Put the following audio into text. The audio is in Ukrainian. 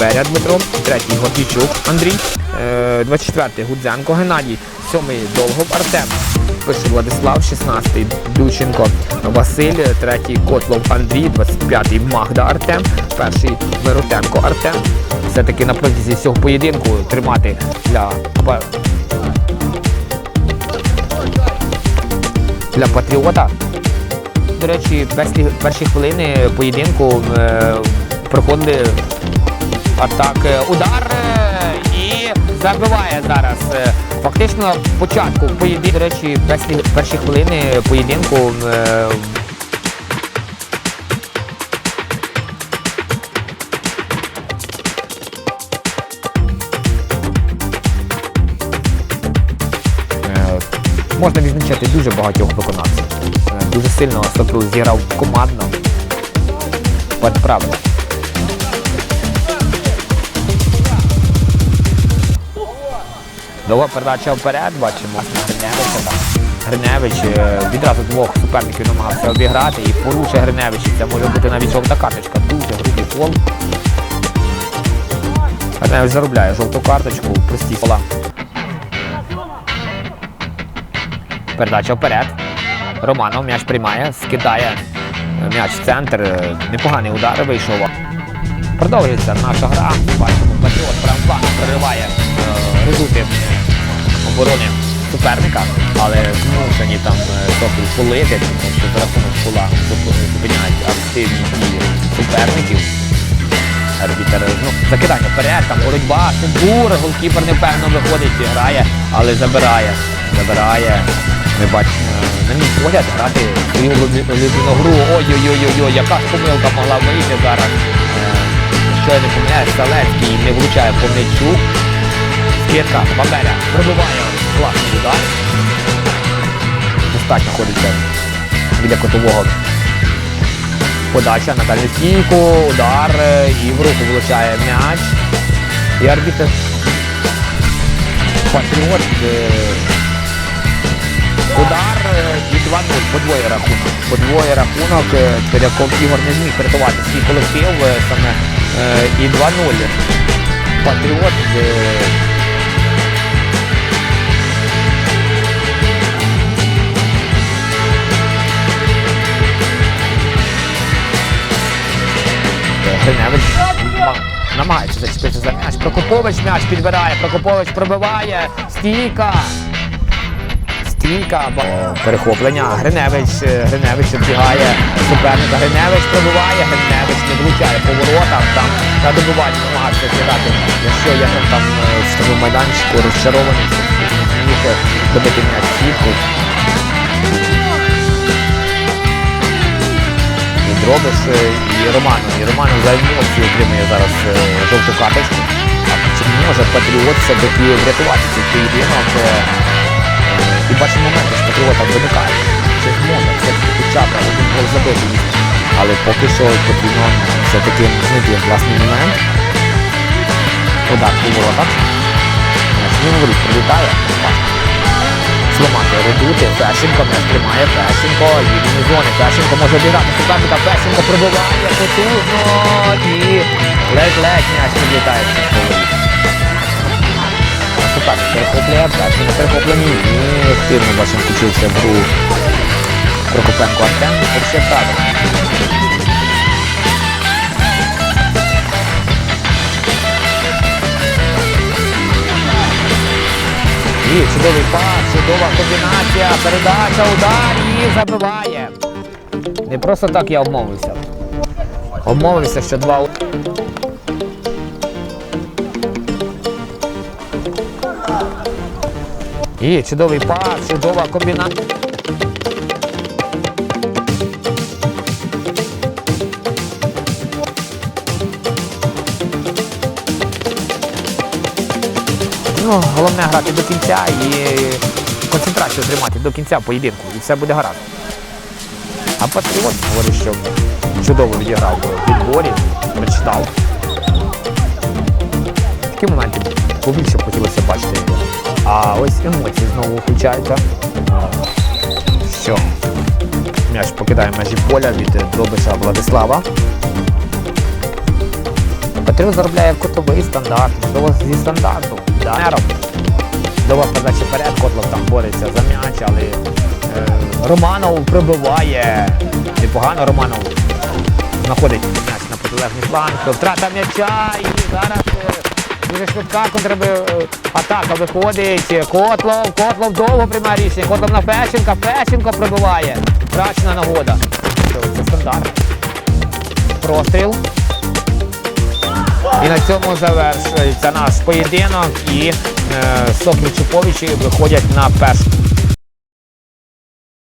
Беря Дмитро, третій Гордійчук Андрій, е, 24-й Гудзенко Геннадій, сьомий Долгов Артем. Пише Владислав, 16-й Дюченко Василь, третій Котлов Андрій, 25-й Магда Артем, перший Миротенко Артем. Все-таки на протязі всього поєдинку тримати для, для патріота. До речі, перші, перші хвилини поєдинку е, проходили атаки. Удар е, і забиває зараз. Е, Фактично початку поєдинку, до речі, перші, хвилини поєдинку е, можна відзначати дуже багатьох виконавців. Дуже сильно Сокол зіграв командно. От Довга передача вперед, бачимо Гриневича там. Гриневич е, відразу двох суперників намагався обіграти і порушує Гриневич. Це може бути навіть жовта карточка. Дуже грубий фол. Гриневич заробляє жовту карточку, прості фола. Передача вперед. Романов м'яч приймає, скидає м'яч в центр. Е, Непоганий удар вийшов. Продовжується наша гра. Бачимо, Патріот правим планом прориває е, редути оборони суперника, але змушені там е, трохи полити, тому що за рахунок пола зупиняють активні дії суперників. Арбітер, ну, закидання вперед, там боротьба, Сумбур, голкіпер непевно виходить, грає, але забирає. Забирає. Ми бачимо, на мій погляд, грати свою улюблену гру. Ой-ой-ой, яка ж помилка могла вийти зараз. Е, я не помиляюсь, Салецький не влучає по м'ячу. Скидка, Бабеля пробиває класний удар. Достатньо ходиться біля котового Подача на дальню стійку, удар е, і в руку влучає м'яч. І арбітр Патріот. е, Удар е, і 2-0, подвоє рахунок. Подвоє рахунок, Теряков Ігор не зміг врятувати свій колектив саме і 2-0. Патріот. е, Гриневич намагається зачепитися за м'яч. Прокопович м'яч підбирає, Прокопович пробиває. Стійка. Стійка. Перехоплення. Гриневич. е, Гриневич оббігає суперника. Гриневич пробиває. Гриневич не влучає по воротах. Там та добивання намагався зіграти. Якщо я там, там е, в майданчику розчарований, не е, добити м'яч сітку. І Дробиш е, і Романов. І Романов за емоції отримує зараз е, жовту карточку. Чи може Патріот все-таки врятувати цей поєдинок? І бачимо моменти, що Патріота виникає. Чи зможе все-таки хоча б один гол забити. Але поки що потрібно все-таки знайти власний момент. Удар по воротах. Говорить, прилітає. Зламати редути, Фешенко не тримає Фешенко, їде на зони, Фешенко може обіграти суперника, Фешенко пробиває потужно і ледь-ледь м'яч підлітає полові. Суперник перехоплює, Фешенко перехоплені і активно бачимо включився в гру Прокопенко Артем, все правильно. І чудовий пас, чудова комбінація, передача, удар і забиває. Не просто так я обмовився. Обмовився, що два. І чудовий пас, чудова комбінація. Ну, головне грати до кінця і концентрацію тримати до кінця поєдинку, і все буде гаразд. А Патріот говорить, що чудово відіграв у відборі, прочитав. Такі моменти побільше б хотілося бачити. А ось емоції знову включаються. Що? М'яч покидає межі поля від Дробиша Владислава. Котрил заробляє котовий стандарт, можливо, зі стандарту. Данером. Чудова передача вперед, Котлов там бореться за м'яч, але е, Романов прибиває. Непогано Романов знаходить м'яч на протилежний фланг. Втрата м'яча і зараз дуже швидка е, атака виходить. Котлов, Котлов довго приймає рішення. Котлов на Фещенка, Фещенко пробиває. Втрачена нагода. Це стандарт. Простріл. І на цьому завершується наш поєдинок і е, Соплі Чуповичі виходять на першу.